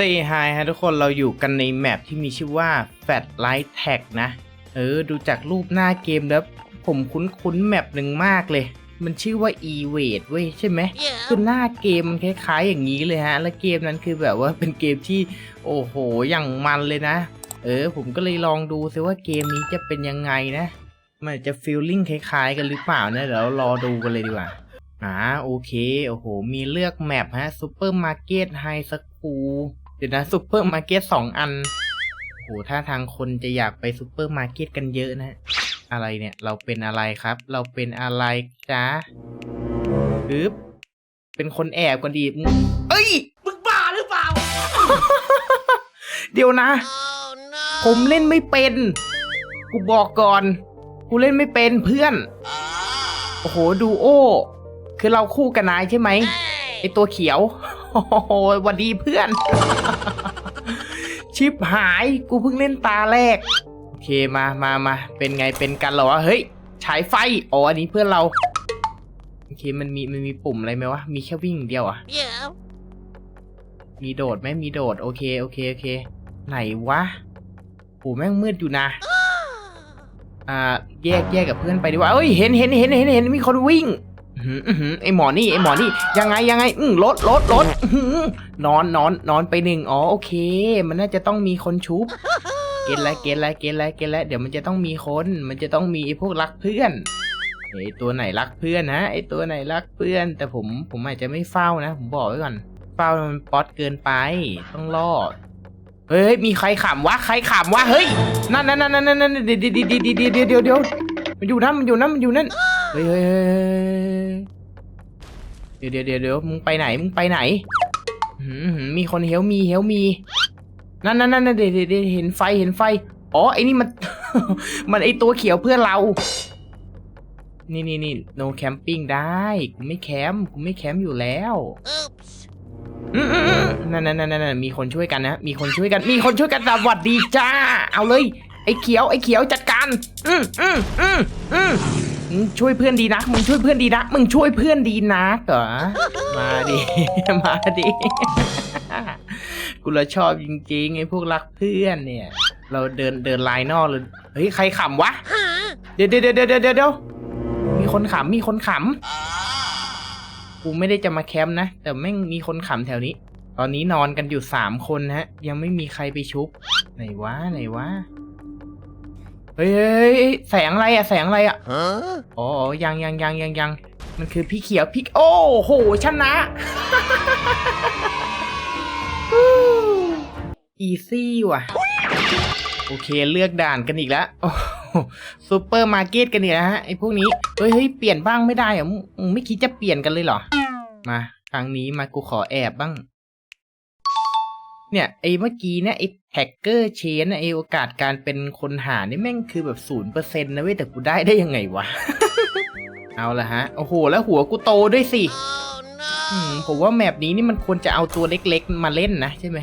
เซฮายฮะทุกคนเราอยู่กันในแมปที่มีชื่อว่า Fat Light Tag นะ เออ ดูจากรูปหน้าเกมแล้ว ผมคุ้นๆแมปหนึ่งมากเลย มันชื่อว่า e w a d เว้ยใช่ไหมคือหน้าเกมมันคล้ายๆอย่างนี้เลยฮะ แล้วเกมนั้นคือแบบว่าเป็นเกมที่โอ้โหอย่างมันเลยนะ เออ ผมก็เลยลองดูซิว่าเกมนี้จะเป็นยังไงนะ มันจะฟีลลิ่งคล้ายๆ กันหรือเปล่านะเดี๋ยวเรารอดูกันเลยดีกว่าอ่าโอเค โอ้โห มีเลือกแมปฮะซูเปอร์มาร์เก็ตไฮสคูล เดี๋ยวนะซูเปอร์มาร์เก็ตสองอันโอ้โหถ้าทางคนจะอยากไปซูเปอร์มาร์เก็ตกันเยอะนะ อะไรเนี่ย เราเป็นอะไรครับ เราเป็นอะไรจ๊ะปึ๊บเป็นคนแอบกันดีมึงเอ้ยมึงบ้าหรือเปล่า เดี๋ยวนะ ผมเล่นไม่เป็น กูบอกก่อน กูเล่นไม่เป็นเพื่อน โอ้โห ดูโอ คือเราคู่กันนายใช่ไหมไอตัวเขียว โอ้โหหวันดีเพื่อน ชิปหายกูเพิ่งเล่นตาแรก โอเคมามามาเป็นไงเป็นกันเหรอวะเฮ้ยฉายไฟอ๋ออันนี้เพื่อนเราโอเคมันมีมันมีปุ่มอะไรไหมวะมีแค่วิ่งอย่างเดียวอะ Yeah. มีโดดไหมมีโดดโอเคโอเคโอเค ไหนวะโอ้แม่งมืดอยู่นะอ่าแยกแยกกับเพื่อนไปดีกว่าเอ้ยเห็นเห็นเห็นเห็นเห็นมีคนวิ่งอื้อหืออื้อหือ ไอหมอนี่ไอหมอนี่ยังไงยังไงอืมรถรถรถอื้อหือนอนนอนนอนไปหนึ่งอ๋อโอเค มันน่าจะต้องมีคนชุบเกณฑ์แล้วเกณฑ์แล้วเกณฑ์แล้วเกณฑ์แล้วเดี๋ยวมันจะต้องมีคน มันจะต้องมีไอพวกรักเพื่อนไอตัวไหนรักเพื่อนนะไอตัวไหนรักเพื่อน แต่ผมผมอาจจะไม่เฝ้านะ ผมบอกไว้ก่อนเฝ้ามันป๊อตเกินไป ต้องรอดเฮ้ยมีใครขำวะใครขำวะเฮ้ยนั่นนั่นนั่นนั่นนั่นเดี๋ยวเดี๋ยวเดี๋ยวเดี๋ยวเดี๋ยว มันอยู่นั่นมันอยู่นั่นมันอยู่นั่นเฮ้ยเฮ้ยเฮ้ยเดี๋ยวเดี๋ยวเดี๋ยวเดี๋ยวมึงไปไหนมึงไปไหนหืมหืมมีคนเฮลมีเฮลมีนั่นนั่นนั่นเดี๋ยวเดี๋ยวเดี๋ยวเห็นไฟเห็นไฟอ๋อไอ้นี่มัน มันไอตัวเขียวเพื่อนเรา นี่นี่นี่ no camping ได้กูไม่แคมป์กูไม่แคมป์อยู่แล้วอืมอืมอืมนั่นนั่นนั่นนั่นมีคนช่วยกันนะมีคนช่วยกัน มีคนช่วยกันสวัสดีจ้า เอาเลย อ้เขียวไอ้เขียวจัดการ อืมอืมอืมอืมช่วยเพื่อนดีนะมึงช่วยเพื่อนดีนะมึงช่วยเพื่อนดีนะเหรอมาดิ มาดิ กูละชอบจริงๆไอ้พวกรักเพื่อนเนี่ย เราเดินเดินไลน์นอกเลย เฮ้ย ใครขำวะเดี๋ยวเดี๋ยวเดี๋ยวเดี๋ยวเดี๋ยวมีคนขำมีคนขำ กูไม่ได้จะมาแคมป์นะ แต่แม่งมีคนขำแถวนี้ ตอนนี้นอนกันอยู่สามคนฮะ ยังไม่มีใครไปชุบ ไหนวะไหนวะ เฮ้ยเฮ้ยเฮ้ยแสงอะไรอะแสงอะไรอะ Huh? อ๋อยังยังยังยังยังมันคือพี่เขียวพี่โอ้โหชนะอีซี่ว่ะ โอเคเลือกด่านกันอีกแล้วโอ้ซูเปอร์มาร์เก็ตกันอีกแล้วฮะไอ้พวกนี้เฮ้ยเฮ้ยเปลี่ยนบ้างไม่ได้เหรอมึงมึงไม่คิดจะเปลี่ยนกันเลยเหรอ มา ครั้งนี้มากูขอแอบบ้าง เนี่ยไอ้เมื่อกี้เนี่ยไอ้แฮกเกอร์เชนไอ้โอกาสการเป็นคนหานี่แม่งคือแบบศูนย์เปอร์เซ็นต์นะเว้ยแต่กูได้ได้ยังไงวะ เอาละฮะ โอ้โห แล้วหัวกูโตด้วยสิ Oh อืม no. ผมว่าแมปนี้นี่มันควรจะเอาตัวเล็กๆ มาเล่นนะใช่ไหม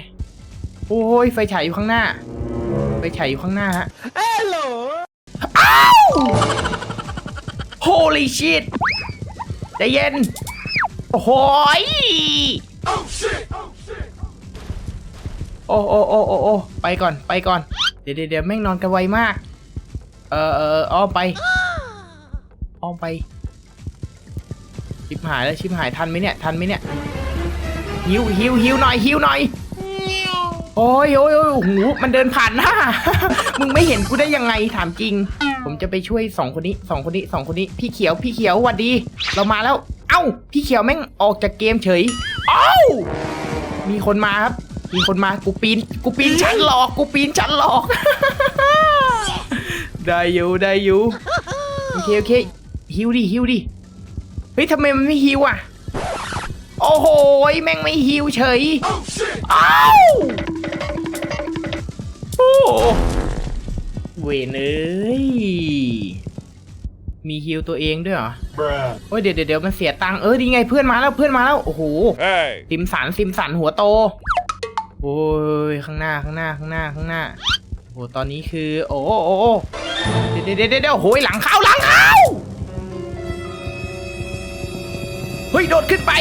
โอ้ยไฟฉายอยู่ข้างหน้า ไฟฉายอยู่ข้างหน้าฮะ Hello. อ้าว Holy shit ใจเย็น โอ้โหย โอ้โอ้โอ้โอ้โอ้ไปก่อนไปก่อน เดี๋ยวเดี๋ยวแม่งนอนกันไวมาก เออเอออ้อมไปอ้อมไป ชิบหายแล้วชิบหายทันไหมเนี่ยทันไหมเนี่ยหิวหิวหิวหน่อยหิวหน่อยโอ้ยโอ้ยโอ้ยโอ้โหมันเดินผ่านหน้า มึงไม่เห็นกูได้ยังไงถามจริง ผมจะไปช่วยสองคนนี้สองคนนี้สองคนนี้ พี่เขียวพี่เขียวหวัดดี เรามาแล้ว เอ้า พี่เขียวแม่งออกจากเกมเฉย เอ้า มีคนมาครับ มีคนมากูปีนกูปีนชั้นหลอกกูปีนชั้นหลอก ได้อยู่ได้อยู่โอเคโอเคฮิวดิฮิวดิเฮ้ยทำไมมันไม่ฮิวอะ โอ้โหแม่งไม่ฮิวเฉย Oh shit. อ้าวโอ้เวนเอ้ยมีฮิวตัวเองด้วยเหรอ Bruh. โอ้ยเดี๋ยวเดี๋ยวเดี๋ยวมันเสียตังค์เออดีไงเพื่อนมาแล้วเพื่อนมาแล้วโอ้โห Hey! ซิมสันซิมสันหัวโต โอ้ยข้างหน้าข้างหน้าข้างหน้าข้างหน้าโอ้ตอนนี้คือ โอ้โอ้เดี๋ยวเดี๋ยวเดี๋ยวเด๊โอ้ยหลังเข้าหลังเข้าเฮ้ยโดดขึ้นไป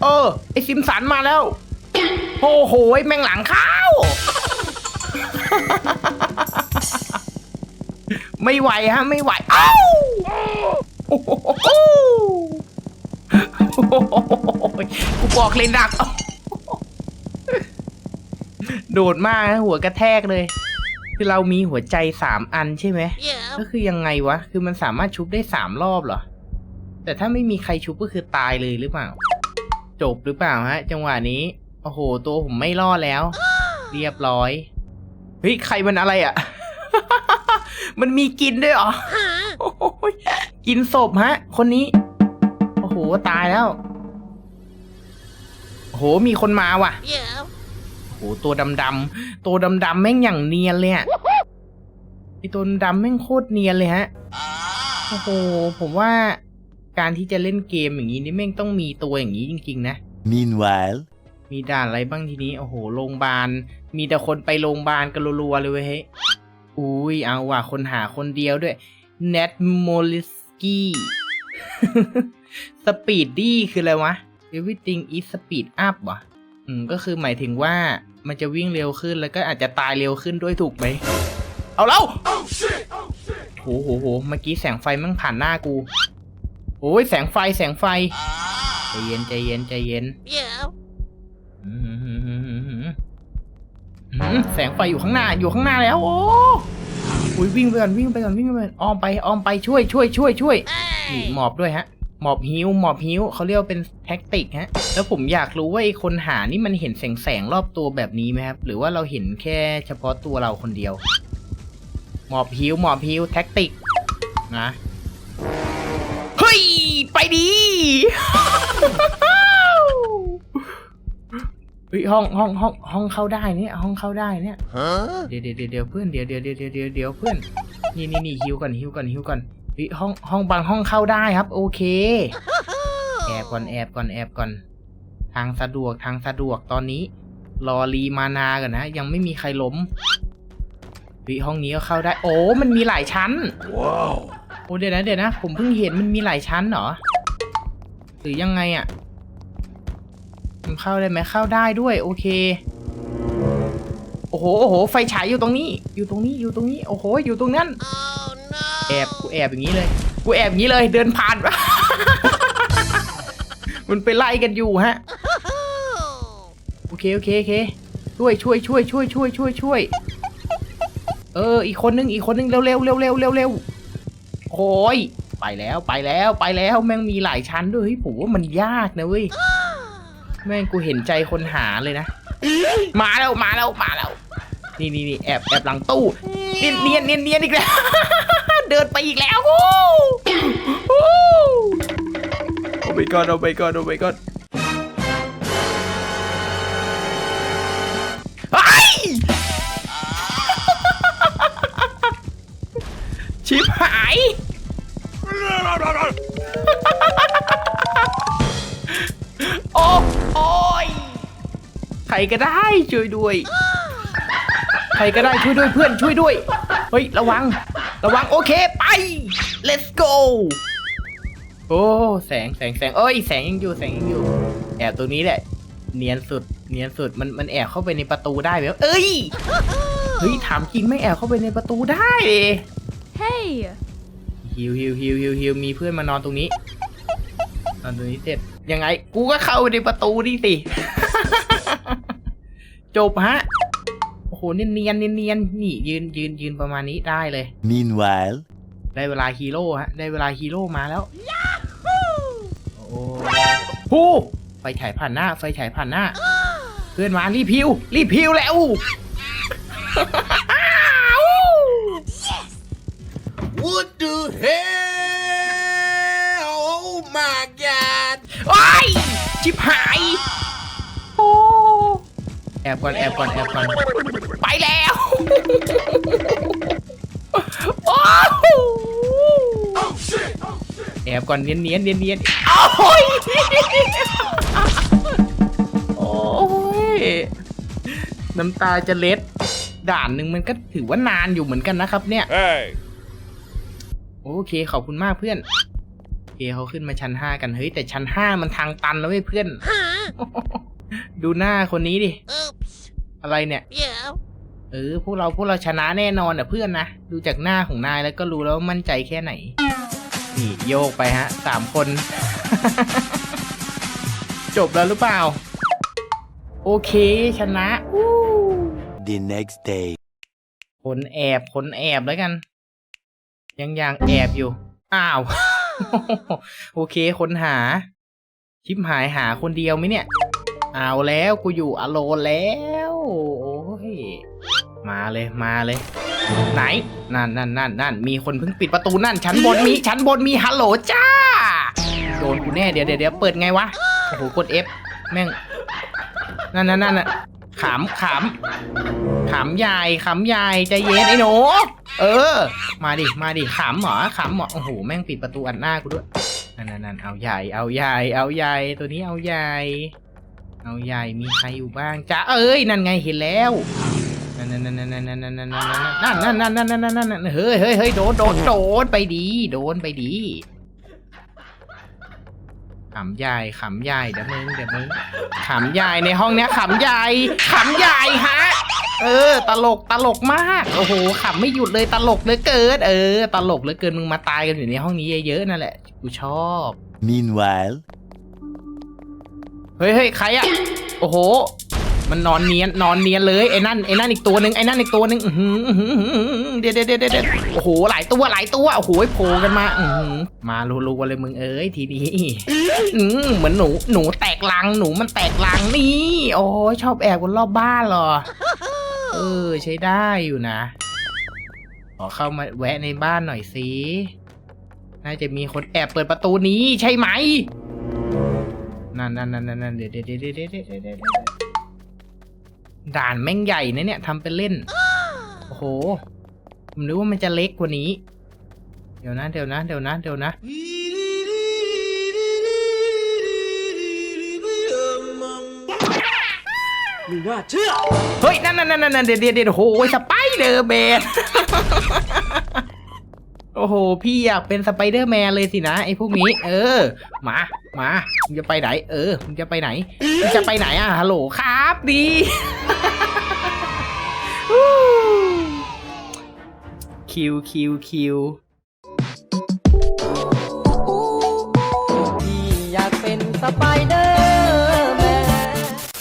โอ้อไอซิมสันมาแล้วโอ้โหแม่งหลังเข้า ไม่ไหวฮะไม่ไหวเอ้าโอ้โห กูบอกเลยหนัก โดดมากฮะหัวกระแทกเลย คือเรามีหัวใจสามอันใช่ไหม Yeah. ก็คือยังไงวะ คือมันสามารถชุบได้สามรอบเหรอ แต่ถ้าไม่มีใครชุบก็คือตายเลยหรือเปล่า จบหรือเปล่าฮะ จังหวะนี้ โอ้โห ตัวผมไม่รอดแล้ว เรียบร้อย เฮ้ย ใครมันอะไรอะ่ะ มันมีกินด้วยเหรอ Huh? โอ้ยกินศพฮะ คนนี้ โอ้โห ตายแล้ว โอ้โหมีคนมาว่ะ Yeah. โอ้โหตัวดำๆตัวดำๆแม่งอย่างเนียนเลยอะไอตัวดำๆแม่งโคตรเนียนเลยฮะโอ้โหผมว่าการที่จะเล่นเกมอย่างนี้นี่แม่งต้องมีตัวอย่างนี้จริง ๆ นะ Meanwhile, มีด่านอะไรบ้างทีนี้ โอ้โห โรงพยาบาล มีแต่คนไปโรงพยาบาลกันรัวๆเลยเว้ยเฮ้ยอุ้ย เอาว่ะ คนหาคนเดียวด้วยเนทโมลิสกี้ สปีดดี้คืออะไรวะ everything is speed up วะอืมก็คือหมายถึงว่ามันจะวิ่งเร็วขึ้นแล้วก็อาจจะตายเร็วขึ้นด้วยถูกไหม เอาแล้ว Oh shit! Oh shit! โหโหโหเมื่อกี้แสงไฟมันผ่านหน้ากูโอ้ยแสงไฟแสงไฟ ใจเย็นใจเย็นใจเย็น Yeah. อืมหืมแสงไฟอยู่ข้างหน้าอยู่ข้างหน้าแล้ว โอ้อุ้ยวิ่งไปก่อนวิ่งไปก่อนวิ่งไปก่อนอ้อมไปอ้อมไปช่วยช่วยช่วยช่วยนี่ Hey. หมอบด้วยฮะ หมอบฮิวหมอบฮิวเขาเรียกว่าเป็นแท็กติกฮะ แล้วผมอยากรู้ว่าไอ้คนหานี่มันเห็นแสงแสงๆรอบตัวแบบนี้ไหมครับ หรือว่าเราเห็นแค่เฉพาะตัวเราคนเดียว หมอบฮิวหมอบฮิวแท็กติกนะเฮ้ย ไปดีเฮ้ยห้องห้องห้องห้องเข้าได้เนี่ยห้องเข้าได้เนี่ย Huh? เดี๋ยวเดี๋ยวเดี๋ยวเดี๋ยวเพื่อนเดี๋ยวเดี๋ยวเดี๋ยวเดี๋ยวเดี๋ยวเดี๋ยวเพื่อนนี่นี่นี่ฮิวก่อนฮิวก่อนฮิวก่อน เฮ้ยห้องห้องบางห้องเข้าได้ครับ โอเค แอบก่อนแอบก่อนแอบก่อน ทางสะดวกทางสะดวกตอนนี้ รอรีมานาก่อนนะ ยังไม่มีใครล้มเฮ้ยห้องนี้ก็เข้าได้ โอ้ มันมีหลายชั้น Whoa. โอ้เดี๋ยวนะเดี๋ยวนะ ผมเพิ่งเห็นมันมีหลายชั้นเหรอ หรือยังไงอะ่ะมันเข้าได้ไหมเข้าได้ด้วย โอเคโอ้โหโอ้โห ไฟฉายอยู่ตรงนี้ อยู่ตรงนี้ อยู่ตรงนี้ โอ้โห อยู่ตรงนั้น Oh no. แอบกูแอบอย่างนี้เลย กูแอบอย่างนี้เลย เดินผ่าน มันไปไล่กันอยู่ฮะ โอเคโอเคโอเคช่วยช่วยช่วยช่วยช่วยช่วยช่วย เออ อีกคนนึงอีกคนนึงเร็วเร็วเร็วเร็วเร็วเร็วโอ้ยไปแล้วไปแล้วไปแล้วแม่งมีหลายชั้นด้วยเฮ้ยผมว่ามันยากนะเว้ยแม่งกูเห็นใจคนหาเลยนะมาแล้วมาแล้วมาแล้วนี่นี่นี่แอบแอบหลังตู้เนียนเนียนเนียนเนียนอีกแล้ว เดินไปอีกแล้วโอ้โอ้โอ้ไปก่อนโอ้ไปก่อนโอ้ไปก่อนไอ้ยชิบหายโอ้โอยใครก็ได้ช่วยด้วย ใครก็ได้ช่วยด้วยเพื่อนช่วยด้วย เฮ้ย ระวัง ระวังโอเคไป let's go โอ้แสงแสงแสงเอ้ยแสงยังอยู่แสงยังอยู่ แอบตรงนี้แหละ เนียนสุด เนียนสุดมันมันแอบเข้าไปในประตูได้ไหมเอ้ยเฮ้ยถามจริงไม่แอบเข้าไปในประตูได้ Hey! ฮิวฮิวฮิวฮิวฮิวมีเพื่อนมานอนตรงนี้นอนตรงนี้เสร็จยังไง กูก็เข้าไปในประตูนี่สิ จบฮะโอ้โหเนียนเนียนเนียนเนียนนี่ยืนยืนยืนประมาณนี้ได้เลย meanwhile, ได้เวลาฮีโร่ฮะ ได้เวลาฮีโร่มาแล้วโอ้โหไฟฉายผ่านหน้า ไฟฉายผ่านหน้า เพื่อนมารีบพิว รีบพิวแล้ว What the hell? Oh my god. โอ้ยชิบหาย โอ้ แอบก่อน แอบก่อน แอบก่อน ไปแล้วโอ้โห Oh shit! Oh shit! แอบก่อนเนียนเนียนเนียนเนียนโอ้ยโอ้ยน้ำตาจะเล็ด ด่านหนึ่งมันก็ถือว่านานอยู่เหมือนกันนะครับ เนี่ย Hey. โอเคขอบคุณมากเพื่อนเคเขาขึ้นมาชั้นห้ากันเฮ้ยแต่ชั้นห้ามันทางตันแล้วเว้ยเพื่อน ดูหน้าคนนี้ดิ Oops. อะไรเนี่ย Yeah. เออ พวกเราพวกเราชนะแน่นอนอะเพื่อนนะ ดูจากหน้าของนายแล้วก็รู้แล้วว่ามั่นใจแค่ไหน นี่โยกไปฮะสามคน จบแล้วหรือเปล่า โอเคชนะอู้ The next day. คนแอบคนแอบแล้วกัน ยังยังแอบอยู่ อ้าว โอเคคนหา ชิปหายหาคนเดียวไหมเนี่ย เอาแล้วกูอยู่อโลนแล้วโอ้ย มาเลยมาเลย ไหนนั่นนั่นนั่นนั่นมีคนเพิ่งปิดประตูนั่นชั้นบนมีชั้นบนมีฮัลโหลจ้าโดนกูแน่เดี๋ยวเดี๋ยวเดี๋ยวเปิดไงวะโอ้โหกด F แม่งนั่นนั่นนั่นน่ะขำขำขำยายขำยายใจเย็นไอ้หนูเออ มาดิมาดิขำเหรอขำเหรอโอ้โหแม่งปิดประตูอัดหน้ากูด้วยนั่นนั่นนั่นเอาใหญ่เอาใหญ่เอาใหญ่ตัวนี้เอาใหญ่เอาใหญ่มีใครอยู่บ้างจ้าเอ้ยนั่นไงเห็นแล้ว นั่นนั่นนั่นนั่นนั่นนั่นนั่นนั่นนั่นนั่นนั่นนั่นนั่นนั่นเฮ้ยเฮ้ยเฮ้ยโดนโดนโดนไปดี โดนไปดีขำใหญ่ขำใหญ่เดี๋ยวมึงเดี๋ยวมึงขำใหญ่ในห้องเนี้ยขำใหญ่ขำใหญ่ฮะ เออ ตลกตลกมากโอ้โหขำไม่หยุดเลยตลกเหลือเกิน เออ ตลกเหลือเกินมึงมาตายกันอยู่ในห้องนี้เยอะๆนั่นแหละกูชอบ Meanwhile. เฮ้ยเฮ้ยใครอะโอ้โห มันนอนเนียนนอนเนียนเลยไอ้นั่นไอ้นั่นอีกตัวหนึ่งไอ้นั่นอีกตัวหนึ่งอื้อหืออื้อหืออื้อหือเดี๋ยวเดี๋ยวเดี๋ยวเดี๋ยวโอ้โหหลายตัวหลายตัวโอ้โหโผล่กันมาอื้อหือมารัวๆเลยมึงเอ้ยทีนี้อืเหมือนหนูหนูแตกลังหนูมันแตกลังนี่ โอ้ยชอบแอบบนรอบบ้านเหรอเออใช้ได้อยู่นะขอเข้ามาแวะในบ้านหน่อยสิน่าจะมีคนแอบเปิดประตูนี้ใช่ไหมนั่นนั่นนั่นนั่นเดี๋ยวเดี๋ยวเดี๋ยวเดี๋ยวเดี๋ยวเดี๋ยวเดี๋ยวด่านแม่งใหญ่นะเนี่ยทำเป็นเล่น โอ้โห ผมนึกว่ามันจะเล็กกว่านี้ เดี๋ยวนะ เดี๋ยวนะ เดี๋ยวนะ เดี๋ยวนะ ไม่น่าเชื่อ เฮ้ย นั่นนั่นนั่นนั่นเดี๋ยวเดี๋ยวเดี๋ยวโอ้โหสไปเดอร์แมนโอ้โห พี่อยากเป็นสไปเดอร์แมนเลยสินะไอ้พวกนี้ เออ มา มามึงจะไปไหน เออมึงจะไปไหนมึงจะไปไหนอะฮัลโหลครับดีคิวคิวคิว